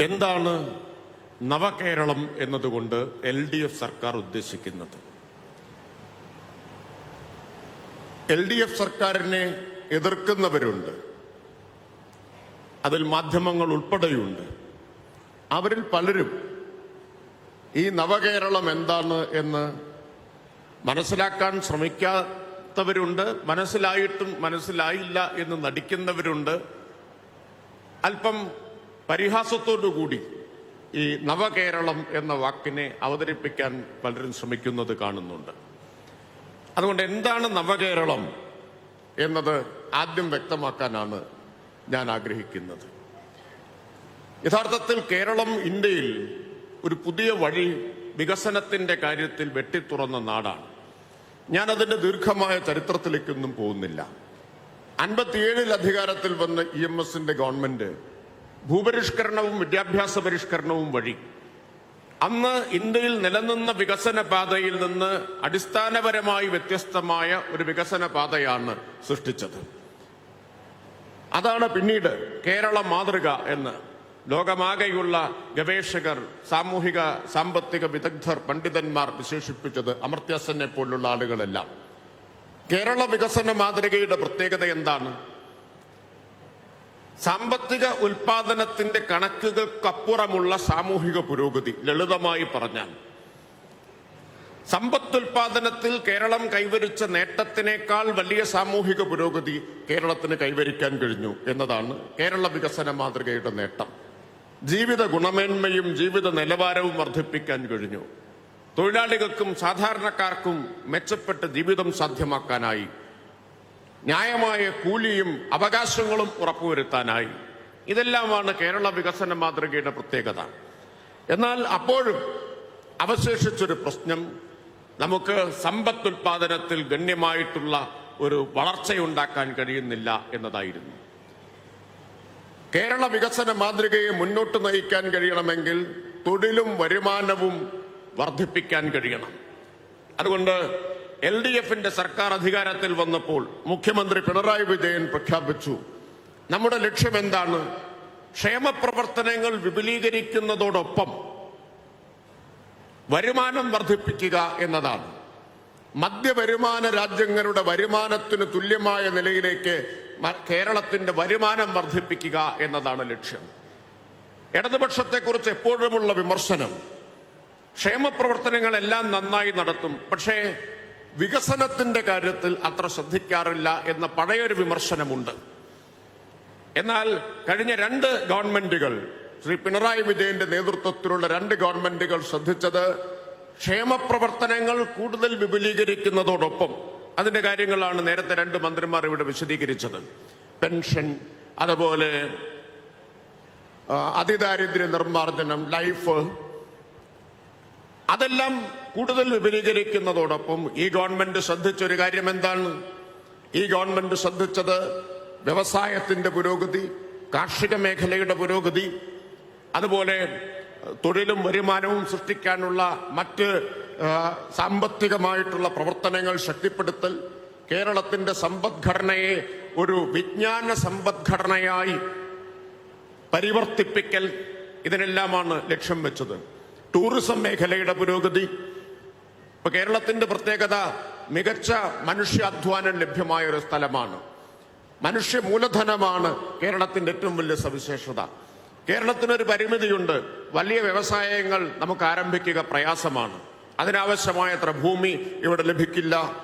എന്താണ് നവകേരളം എന്നതുകൊണ്ട് L D F സർക്കാർ ഉദ്ദേശിക്കുന്നത്? എൽ ഡി എഫ് സർക്കാരിനെ എതിർക്കുന്നവരുണ്ട്. അതിൽ മാധ്യമങ്ങൾ ഉൾപ്പെടെയുണ്ട്. അവരിൽ പലരും ഈ നവകേരളം എന്താണ് എന്ന് മനസ്സിലാക്കാൻ ശ്രമിക്കാത്തവരുണ്ട് മനസ്സിലായിട്ടും മനസ്സിലായില്ല എന്ന് നടിക്കുന്നവരുണ്ട്. അല്പം പരിഹാസത്തോടുകൂടി ഈ നവകേരളം എന്ന വാക്കിനെ അവതരിപ്പിക്കാൻ പലരും ശ്രമിക്കുന്നത് കാണുന്നുണ്ട്. അതുകൊണ്ട് എന്താണ് നവകേരളം എന്നത് ആദ്യം വ്യക്തമാക്കാനാണ് ഞാൻ ആഗ്രഹിക്കുന്നത്. യഥാർത്ഥത്തിൽ കേരളം ഇന്ത്യയിൽ ഒരു പുതിയ വഴി വികസനത്തിന്റെ കാര്യത്തിൽ വെട്ടിത്തുറന്ന നാടാണ്. ഞാൻ അതിന്റെ ദീർഘമായ ചരിത്രത്തിലേക്കൊന്നും പോകുന്നില്ല. അൻപത്തിയേഴിൽ അധികാരത്തിൽ വന്ന ഇ എം എസിന്റെ ഗവൺമെന്റ് ഭൂപരിഷ്കരണവും വിദ്യാഭ്യാസ പരിഷ്കരണവും വഴി. അന്ന് ഇന്ത്യയിൽ നിലനിന്ന വികസന പാതയിൽ നിന്ന് അടിസ്ഥാനപരമായി വ്യത്യസ്തമായ ഒരു വികസന പാതയാണ് സൃഷ്ടിച്ചത്. അതാണ് പിന്നീട് കേരള മാതൃക എന്ന് ലോകമാകെയുള്ള ഗവേഷകർ സാമൂഹിക സാമ്പത്തിക വിദഗ്ധർ പണ്ഡിതന്മാർ വിശേഷിപ്പിച്ചത് അമർത്യാസനെ പോലുള്ള ആളുകളെല്ലാം. കേരള വികസന മാതൃകയുടെ പ്രത്യേകത എന്താണ്? സാമ്പത്തിക ഉൽപാദനത്തിന്റെ കണക്കുകൾക്കപ്പുറമുള്ള സാമൂഹിക പുരോഗതി ലളിതമായി പറഞ്ഞാൽ. സമ്പത്തുൽപാദനത്തിൽ കേരളം കൈവരിച്ച നേട്ടത്തിനേക്കാൾ വലിയ സാമൂഹിക പുരോഗതി കേരളത്തിന് കൈവരിക്കാൻ കഴിഞ്ഞു എന്നതാണ് കേരള വികസന മാതൃകയുടെ നേട്ടം. ജീവിത ഗുണമേന്മയും ജീവിത നിലവാരവും വർദ്ധിപ്പിക്കാൻ കഴിഞ്ഞു. തൊഴിലാളികൾക്കും സാധാരണക്കാർക്കും മെച്ചപ്പെട്ട ജീവിതം സാധ്യമാക്കാനായി ന്യായമായ കൂലിയും അവകാശങ്ങളും ഉറപ്പുവരുത്താനായി. ഇതെല്ലാമാണ് കേരള വികസന മാതൃകയുടെ പ്രത്യേകത. എന്നാൽ അപ്പോഴും അവശേഷിച്ചൊരു പ്രശ്നം നമുക്ക് സമ്പത്തുൽപാദനത്തിൽ ഗണ്യമായിട്ടുള്ള ഒരു വളർച്ചയുണ്ടാക്കാൻ കഴിയുന്നില്ല എന്നതായിരുന്നു. കേരള വികസന മാതൃകയെ മുന്നോട്ട് നയിക്കാൻ കഴിയണമെങ്കിൽ തൊഴിലും വരുമാനവും വർദ്ധിപ്പിക്കാൻ കഴിയണം. അതുകൊണ്ട് എൽ ഡി എഫിന്റെ സർക്കാർ അധികാരത്തിൽ വന്നപ്പോൾ മുഖ്യമന്ത്രി പിണറായി വിജയൻ പ്രഖ്യാപിച്ചു. നമ്മുടെ ലക്ഷ്യം എന്താണ്? ക്ഷേമപ്രവർത്തനങ്ങൾ വിപുലീകരിക്കുന്നതോടൊപ്പം വരുമാനം വർദ്ധിപ്പിക്കുക എന്നതാണ്. മധ്യവരുമാന രാജ്യങ്ങളുടെ വരുമാനത്തിന് തുല്യമായ നിലയിലേക്ക് കേരളത്തിന്റെ വരുമാനം വർദ്ധിപ്പിക്കുക എന്നതാണ് ലക്ഷ്യം. ഇടതുപക്ഷത്തെക്കുറിച്ച് എപ്പോഴുമുള്ള വിമർശനം ക്ഷേമപ്രവർത്തനങ്ങളെല്ലാം നന്നായി നടത്തും പക്ഷേ വികസനത്തിന്റെ കാര്യത്തിൽ അത്ര ശ്രദ്ധിക്കാറില്ല എന്ന പഴയൊരു വിമർശനമുണ്ട്. എന്നാൽ കഴിഞ്ഞ രണ്ട് ഗവൺമെന്റുകൾ ശ്രീ പിണറായി വിജയന്റെ നേതൃത്വത്തിലുള്ള രണ്ട് ഗവൺമെന്റുകൾ ശ്രദ്ധിച്ചത് ക്ഷേമപ്രവർത്തനങ്ങൾ കൂടുതൽ വിപുലീകരിക്കുന്നതോടൊപ്പം അതിന്റെ കാര്യങ്ങളാണ് നേരത്തെ രണ്ട് മന്ത്രിമാർ ഇവിടെ വിശദീകരിച്ചത്. പെൻഷൻ അതുപോലെ അതിദാരിദ്ര്യ നിർമ്മാർജനം ലൈഫ് അതെല്ലാം കൂടുതൽ വിപുലീകരിക്കുന്നതോടൊപ്പം ഈ ഗവൺമെന്റ് ശ്രദ്ധിച്ചൊരു കാര്യം എന്താണ് ഈ ഗവൺമെന്റ് ശ്രദ്ധിച്ചത് വ്യവസായത്തിന്റെ പുരോഗതി കാർഷിക മേഖലയുടെ പുരോഗതി അതുപോലെ തൊഴിലും വരുമാനവും സൃഷ്ടിക്കാനുള്ള മറ്റ് സാമ്പത്തികമായിട്ടുള്ള പ്രവർത്തനങ്ങൾ ശക്തിപ്പെടുത്തൽ കേരളത്തിന്റെ സമ്പദ്ഘടനയെ ഒരു വിജ്ഞാന സമ്പദ്ഘടനയായി പരിവർത്തിപ്പിക്കൽ ഇതിനെല്ലാമാണ് ലക്ഷ്യം വെച്ചത്. ടൂറിസം മേഖലയുടെ പുരോഗതി. ഇപ്പൊ കേരളത്തിന്റെ പ്രത്യേകത മികച്ച മനുഷ്യാധ്വാനം ലഭ്യമായ ഒരു സ്ഥലമാണ്. മനുഷ്യ മൂലധനമാണ് കേരളത്തിന്റെ ഏറ്റവും വലിയ സവിശേഷത. കേരളത്തിനൊരു പരിമിതിയുണ്ട്. വലിയ വ്യവസായങ്ങൾ നമുക്ക് ആരംഭിക്കുക പ്രയാസമാണ്. അതിനാവശ്യമായത്ര ഭൂമി ഇവിടെ ലഭിക്കില്ല.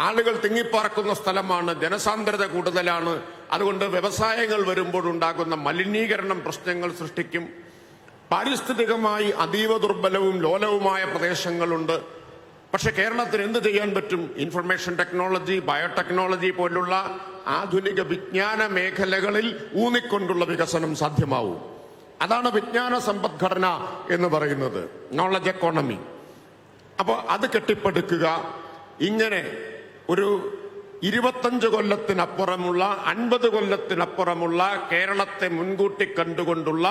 ആളുകൾ തിങ്ങിപ്പാർക്കുന്ന സ്ഥലമാണ്. ജനസാന്ദ്രത കൂടുതലാണ്. അതുകൊണ്ട് വ്യവസായങ്ങൾ വരുമ്പോൾ ഉണ്ടാകുന്ന മലിനീകരണം പ്രശ്നങ്ങൾ സൃഷ്ടിക്കും. പാരിസ്ഥിതികമായി അതീവ ദുർബലവും ലോലവുമായ പ്രദേശങ്ങളുണ്ട്. പക്ഷെ കേരളത്തിന് എന്ത് ചെയ്യാൻ പറ്റും? ഇൻഫർമേഷൻ ടെക്നോളജി ബയോടെക്നോളജി പോലുള്ള ആധുനിക വിജ്ഞാന മേഖലകളിൽ ഊന്നിക്കൊണ്ടുള്ള വികസനം സാധ്യമാവും. അതാണ് വിജ്ഞാന സമ്പദ്ഘടന എന്ന് പറയുന്നത്. നോളജ് എക്കോണമി അപ്പോൾ അത് കെട്ടിപ്പടുക്കുക. ഇങ്ങനെ ഒരു ഇരുപത്തഞ്ച് കൊല്ലത്തിനപ്പുറമുള്ള അൻപത് കൊല്ലത്തിനപ്പുറമുള്ള കേരളത്തെ മുൻകൂട്ടി കണ്ടുകൊണ്ടുള്ള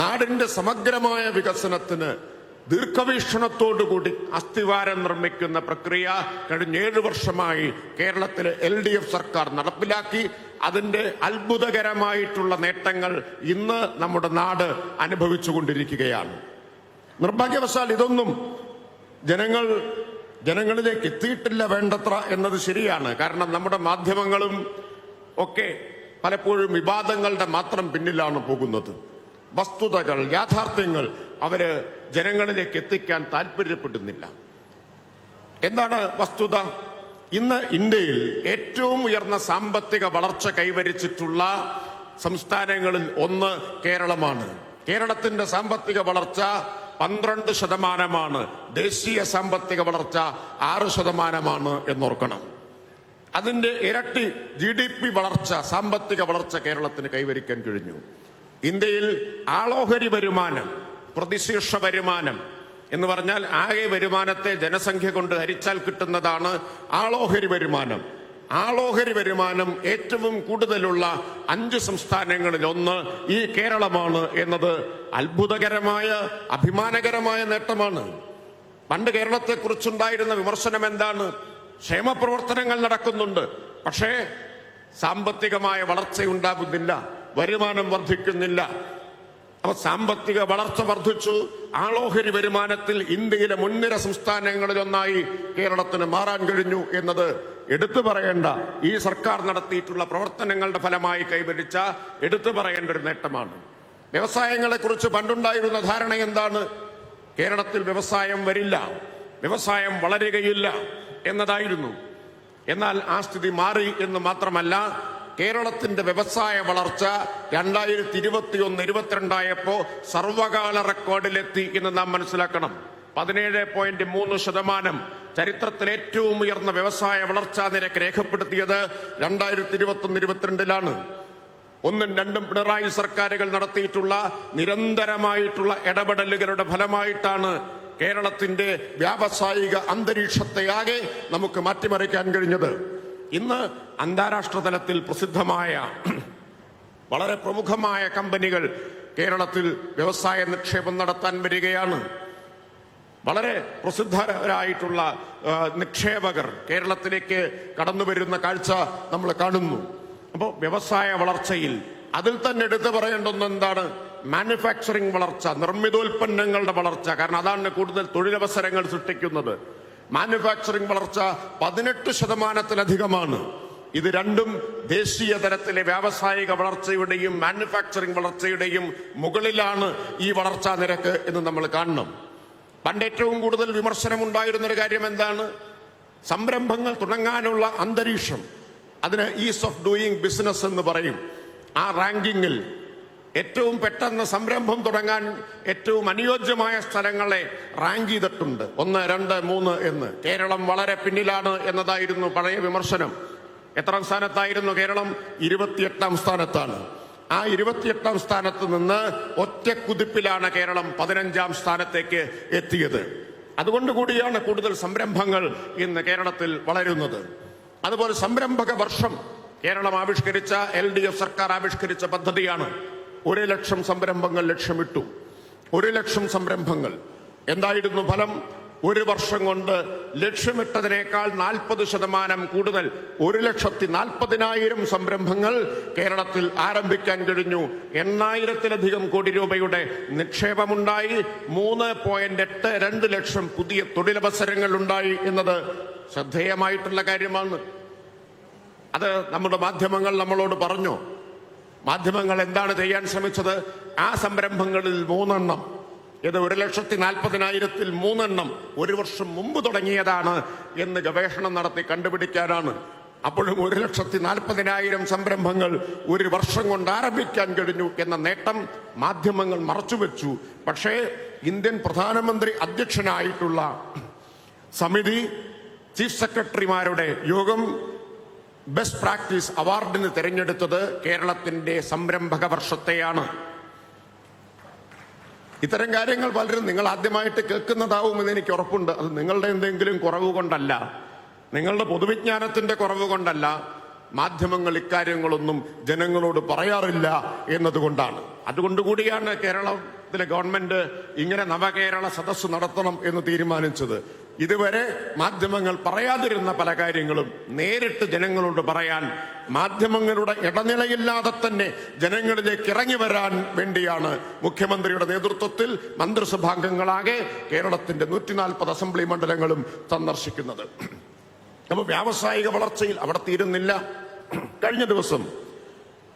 നാടിന്റെ സമഗ്രമായ വികസനത്തിന് ദീർഘവീക്ഷണത്തോടുകൂടി അസ്ഥിവാരം നിർമ്മിക്കുന്ന പ്രക്രിയ കഴിഞ്ഞ ഏഴ് വർഷമായി കേരളത്തിലെ എൽ ഡി എഫ് സർക്കാർ നടപ്പിലാക്കി. അതിന്റെ അത്ഭുതകരമായിട്ടുള്ള നേട്ടങ്ങൾ ഇന്ന് നമ്മുടെ നാട് അനുഭവിച്ചുകൊണ്ടിരിക്കുകയാണ്. നിർഭാഗ്യവശാൽ ഇതൊന്നും ജനങ്ങൾ ജനങ്ങളിലേക്ക് എത്തിയിട്ടില്ല വേണ്ടത്ര എന്നത് ശരിയാണ്. കാരണം നമ്മുടെ മാധ്യമങ്ങളും ഒക്കെ പലപ്പോഴും വിവാദങ്ങളുടെ മാത്രം പിന്നിലാണ് പോകുന്നത്. വസ്തുതകൾ യാഥാർത്ഥ്യങ്ങൾ അവർ ജനങ്ങളിലേക്ക് എത്തിക്കാൻ താല്പര്യപ്പെടുന്നില്ല. എന്താണ് വസ്തുത? ഇന്ന് ഇന്ത്യയിൽ ഏറ്റവും ഉയർന്ന സാമ്പത്തിക വളർച്ച കൈവരിച്ചിട്ടുള്ള സംസ്ഥാനങ്ങളിൽ ഒന്ന് കേരളമാണ്. കേരളത്തിന്റെ സാമ്പത്തിക വളർച്ച പന്ത്രണ്ട് ശതമാനമാണ്. ദേശീയ സാമ്പത്തിക വളർച്ച ആറ് ശതമാനമാണ് എന്നോർക്കണം. അതിന്റെ ഇരട്ടി ജി ഡി പി വളർച്ച സാമ്പത്തിക വളർച്ച കേരളത്തിന് കൈവരിക്കാൻ കഴിഞ്ഞു. ഇന്ത്യയിൽ ആളോഹരി വരുമാനം പ്രതിശീർഷ വരുമാനം എന്ന് പറഞ്ഞാൽ ആകെ വരുമാനത്തെ ജനസംഖ്യ കൊണ്ട് ഹരിച്ചാൽ കിട്ടുന്നതാണ് ആളോഹരി വരുമാനം. ആളോഹരി വരുമാനം ഏറ്റവും കൂടുതലുള്ള അഞ്ച് സംസ്ഥാനങ്ങളിൽ ഒന്ന് ഈ കേരളമാണ് എന്നത് അത്ഭുതകരമായ അഭിമാനകരമായ നേട്ടമാണ്. പണ്ട് കേരളത്തെക്കുറിച്ചുണ്ടായിരുന്ന വിമർശനം എന്താണ്? ക്ഷേമപ്രവർത്തനങ്ങൾ നടക്കുന്നുണ്ട്. പക്ഷേ സാമ്പത്തികമായ വളർച്ചയുണ്ടാകുന്നില്ല. വരുമാനം വർദ്ധിക്കുന്നില്ല. അപ്പൊ സാമ്പത്തിക വളർച്ച വർദ്ധിച്ചു. ആളോഹരി വരുമാനത്തിൽ ഇന്ത്യയിലെ മുൻനിര സംസ്ഥാനങ്ങളിലൊന്നായി കേരളത്തിന് മാറാൻ കഴിഞ്ഞു എന്നത് എടുത്തു പറയേണ്ട ഈ സർക്കാർ നടത്തിയിട്ടുള്ള പ്രവർത്തനങ്ങളുടെ ഫലമായി കൈവരിച്ച എടുത്തു പറയേണ്ട ഒരു നേട്ടമാണ്. വ്യവസായങ്ങളെ കുറിച്ച് പണ്ടുണ്ടായിരുന്ന ധാരണ എന്താണ്? കേരളത്തിൽ വ്യവസായം വരില്ല വ്യവസായം വളരുകയില്ല എന്നതായിരുന്നു. എന്നാൽ ആ സ്ഥിതി മാറി എന്ന് മാത്രമല്ല കേരളത്തിന്റെ വ്യവസായ വളർച്ച രണ്ടായിരത്തി ഇരുപത്തി ഒന്ന് ഇരുപത്തിരണ്ടായപ്പോ സർവകാല എന്ന് നാം മനസ്സിലാക്കണം. പതിനേഴ് പോയിന്റ് മൂന്ന് ശതമാനം ചരിത്രത്തിൽ ഏറ്റവും ഉയർന്ന വ്യവസായ വളർച്ചാ നിരക്ക് രേഖപ്പെടുത്തിയത് രണ്ടായിരത്തി ഇരുപത്തൊന്ന് ഇരുപത്തിരണ്ടിലാണ് ഒന്നും രണ്ടും പിണറായി സർക്കാരുകൾ നടത്തിയിട്ടുള്ള നിരന്തരമായിട്ടുള്ള ഇടപെടലുകളുടെ ഫലമായിട്ടാണ് കേരളത്തിന്റെ വ്യാവസായിക അന്തരീക്ഷത്തെയാകെ നമുക്ക് മാറ്റിമറിക്കാൻ കഴിഞ്ഞത്. ഇന്ന് അന്താരാഷ്ട്ര തലത്തിൽ പ്രസിദ്ധമായ വളരെ പ്രമുഖമായ കമ്പനികൾ കേരളത്തിൽ വ്യവസായ നിക്ഷേപം നടത്താൻ വരികയാണ്. വളരെ പ്രസിദ്ധരായിട്ടുള്ള നിക്ഷേപകർ കേരളത്തിലേക്ക് കടന്നു വരുന്ന കാഴ്ച നമ്മൾ കാണുന്നു. അപ്പോൾ വ്യവസായ വളർച്ചയിൽ അതിൽ തന്നെ എടുത്തു പറയേണ്ടുന്ന എന്താണ്? മാനുഫാക്ചറിംഗ് വളർച്ച നിർമ്മിതോൽപ്പന്നങ്ങളുടെ വളർച്ച. കാരണം അതാണ് കൂടുതൽ തൊഴിലവസരങ്ങൾ സൃഷ്ടിക്കുന്നത്. മാനുഫാക്ചറിംഗ് വളർച്ച പതിനെട്ട് ശതമാനത്തിലധികമാണ്. ഇത് രണ്ടും ദേശീയ തലത്തിലെ വ്യാവസായിക വളർച്ചയുടെയും മാനുഫാക്ചറിംഗ് വളർച്ചയുടെയും മുകളിലാണ് ഈ വളർച്ചാ നിരക്ക് എന്ന് നമ്മൾ കാണണം. പണ്ട് ഏറ്റവും കൂടുതൽ വിമർശനം ഉണ്ടായിരുന്ന ഒരു കാര്യം എന്താണ്? സംരംഭങ്ങൾ തുടങ്ങാനുള്ള അന്തരീക്ഷം. അതിന് ഈസ് ഓഫ് ഡൂയിങ് ബിസിനസ് എന്ന് പറയും. ആ റാങ്കിങ്ങിൽ ഏറ്റവും പെട്ടെന്ന് സംരംഭം തുടങ്ങാൻ ഏറ്റവും അനുയോജ്യമായ സ്ഥലങ്ങളെ റാങ്ക് ചെയ്തിട്ടുണ്ട്. ഒന്ന് രണ്ട് മൂന്ന് എന്ന്. കേരളം വളരെ പിന്നിലാണ് എന്നതായിരുന്നു പഴയ വിമർശനം. എത്രാം സ്ഥാനത്തായിരുന്നു കേരളം? ഇരുപത്തിയെട്ടാം സ്ഥാനത്താണ്. ആ ഇരുപത്തിയെട്ടാം സ്ഥാനത്ത് നിന്ന് ഒറ്റ കുതിപ്പിലാണ് കേരളം പതിനഞ്ചാം സ്ഥാനത്തേക്ക് എത്തിയത്. അതുകൊണ്ട് കൂടിയാണ് കൂടുതൽ സംരംഭങ്ങൾ ഇന്ന് കേരളത്തിൽ വളരുന്നത്. അതുപോലെ സംരംഭക വർഷം കേരളം ആവിഷ്കരിച്ച എൽ സർക്കാർ ആവിഷ്കരിച്ച പദ്ധതിയാണ്. ഒരു ലക്ഷം സംരംഭങ്ങൾ ലക്ഷ്യമിട്ടു. ഒരു ലക്ഷം സംരംഭങ്ങൾ. എന്തായിരുന്നു ഫലം? ഒരു വർഷം കൊണ്ട് ലക്ഷ്യമിട്ടതിനേക്കാൾ നാൽപ്പത് ശതമാനം കൂടുതൽ. ഒരു ലക്ഷത്തി നാൽപ്പതിനായിരം സംരംഭങ്ങൾ കേരളത്തിൽ ആരംഭിക്കാൻ കഴിഞ്ഞു. എണ്ണായിരത്തിലധികം കോടി രൂപയുടെ നിക്ഷേപമുണ്ടായി. മൂന്ന് പോയിന്റ് എട്ട് രണ്ട് ലക്ഷം പുതിയ തൊഴിലവസരങ്ങൾ ഉണ്ടായി എന്നത് ശ്രദ്ധേയമായിട്ടുള്ള കാര്യമാണ്. അത് നമ്മുടെ മാധ്യമങ്ങൾ നമ്മളോട് പറഞ്ഞു. മാധ്യമങ്ങൾ എന്താണ് ചെയ്യാൻ ശ്രമിച്ചത്? ആ സംരംഭങ്ങളിൽ മൂന്നെണ്ണം. ഇത് ഒരു ലക്ഷത്തി നാൽപ്പതിനായിരത്തിൽ മൂന്നെണ്ണം. ഒരു വർഷം മുമ്പ് തുടങ്ങിയതാണ് എന്ന് ഗവേഷണം നടത്തി കണ്ടുപിടിക്കാനാണ്. അപ്പോഴും ഒരു ലക്ഷത്തി നാൽപ്പതിനായിരം സംരംഭങ്ങൾ ഒരു വർഷം കൊണ്ട് ആരംഭിക്കാൻ കഴിഞ്ഞു എന്ന നേട്ടം മാധ്യമങ്ങൾ മറച്ചുവെച്ചു. പക്ഷേ ഇന്ത്യൻ പ്രധാനമന്ത്രി അധ്യക്ഷനായിട്ടുള്ള സമിതി ചീഫ് സെക്രട്ടറിമാരുടെ യോഗം ബെസ്റ്റ് പ്രാക്ടീസ് അവാർഡിന് തിരഞ്ഞെടുത്തത് കേരളത്തിന്റെ സംരംഭക വർഷത്തെയാണ്. ഇത്തരം കാര്യങ്ങൾ പലരും നിങ്ങൾ ആദ്യമായിട്ട് കേൾക്കുന്നതാവുമെന്ന് എനിക്ക് ഉറപ്പുണ്ട്. അത് നിങ്ങളുടെ എന്തെങ്കിലും കുറവ് കൊണ്ടല്ല. നിങ്ങളുടെ പൊതുവിജ്ഞാനത്തിന്റെ കുറവ് കൊണ്ടല്ല. മാധ്യമങ്ങൾ ഇക്കാര്യങ്ങളൊന്നും ജനങ്ങളോട് പറയാറില്ല എന്നതുകൊണ്ടാണ്. അതുകൊണ്ടുകൂടിയാണ് കേരളത്തിലെ ഗവൺമെന്റ് ഇങ്ങനെ നവകേരള സദസ്സ് നടത്തണം എന്ന് തീരുമാനിച്ചത്. ഇതുവരെ മാധ്യമങ്ങൾ പറയാതിരുന്ന പല കാര്യങ്ങളും നേരിട്ട് ജനങ്ങളോട് പറയാൻ മാധ്യമങ്ങളുടെ ഇടനിലയില്ലാതെ തന്നെ ജനങ്ങളിലേക്ക് ഇറങ്ങി വരാൻ വേണ്ടിയാണ് മുഖ്യമന്ത്രിയുടെ നേതൃത്വത്തിൽ മന്ത്രിസഭാംഗങ്ങളാകെ കേരളത്തിന്റെ നൂറ്റി നാൽപ്പത് അസംബ്ലി മണ്ഡലങ്ങളും സന്ദർശിക്കുന്നത്. അപ്പോൾ വ്യാവസായിക വളർച്ചയിൽ അവിടെ തീരുന്നില്ല. കഴിഞ്ഞ ദിവസം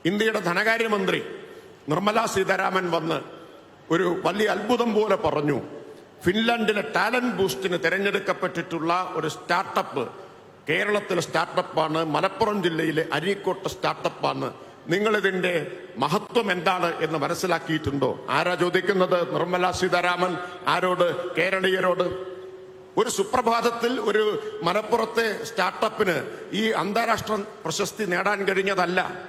ഇന്ത്യയുടെ ധനകാര്യമന്ത്രി നിർമ്മല സീതാരാമൻ വന്ന് ഒരു വലിയ അത്ഭുതം പോലെ പറഞ്ഞു. ഫിൻലാൻഡിലെ ടാലന്റ് ബൂസ്റ്റിന് തിരഞ്ഞെടുക്കപ്പെട്ടിട്ടുള്ള ഒരു സ്റ്റാർട്ടപ്പ് കേരളത്തിലെ സ്റ്റാർട്ടപ്പാണ് മലപ്പുറം ജില്ലയിലെ അരീക്കോട്ട് സ്റ്റാർട്ടപ്പാണ്. നിങ്ങളിതിന്റെ മഹത്വം എന്താണ് എന്ന് മനസ്സിലാക്കിയിട്ടുണ്ടോ? ആരാ ചോദിക്കുന്നത്? നിർമ്മല സീതാരാമൻ ആരോട്? കേരളീയരോട്? ഒരു സുപ്രഭാതത്തിൽ ഒരു മലപ്പുറത്തെ സ്റ്റാർട്ടപ്പിന് ഈ അന്താരാഷ്ട്ര പ്രശസ്തി നേടാൻ കഴിഞ്ഞതല്ല.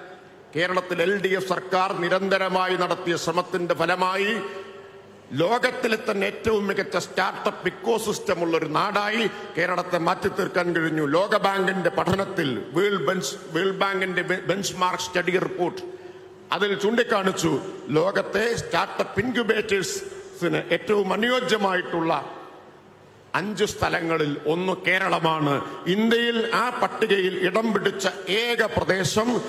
കേരളത്തിൽ എൽ സർക്കാർ നിരന്തരമായി നടത്തിയ ശ്രമത്തിന്റെ ഫലമായി ലോകത്തിലെ തന്നെ ഏറ്റവും മികച്ച സ്റ്റാർട്ടപ്പ് ഇക്കോസിസ്റ്റം ഉള്ള ഒരു നാടായി കേരളത്തെ മാറ്റി തീർക്കാൻ കഴിഞ്ഞു. ലോകബാങ്കിന്റെ പഠനത്തിൽ വേൾഡ് ബെഞ്ച് വേൾഡ് ബാങ്കിന്റെ ബെഞ്ച് മാർക്ക് സ്റ്റഡി റിപ്പോർട്ട് അതിൽ ചൂണ്ടിക്കാണിച്ചു. ലോകത്തെ സ്റ്റാർട്ടപ്പ് ഇൻക്യുബേറ്റേഴ്സിന് ഏറ്റവും അനുയോജ്യമായിട്ടുള്ള അഞ്ച് സ്ഥലങ്ങളിൽ ഒന്ന് കേരളമാണ്. ഇന്ത്യയിൽ ആ പട്ടികയിൽ ഇടം പിടിച്ച ഏക പ്രദേശം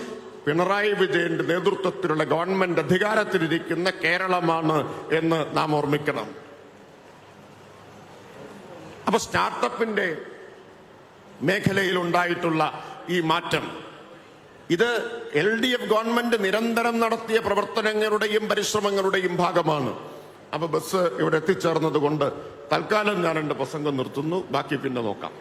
പിണറായി വിജയന്റെ നേതൃത്വത്തിലുള്ള ഗവൺമെന്റ് അധികാരത്തിലിരിക്കുന്ന കേരളമാണ് എന്ന് നാം ഓർമ്മിക്കണം. അപ്പൊ സ്റ്റാർട്ടപ്പിന്റെ മേഖലയിൽ ഉണ്ടായിട്ടുള്ള ഈ മാറ്റം ഇത് എൽ ഡി എഫ് ഗവൺമെന്റ് നിരന്തരം നടത്തിയ പ്രവർത്തനങ്ങളുടെയും പരിശ്രമങ്ങളുടെയും ഭാഗമാണ്. അപ്പൊ ബസ് ഇവിടെ എത്തിച്ചേർന്നതുകൊണ്ട് തൽക്കാലം ഞാൻ എന്റെ പ്രസംഗം നിർത്തുന്നു ബാക്കി പിന്നെ നോക്കാം.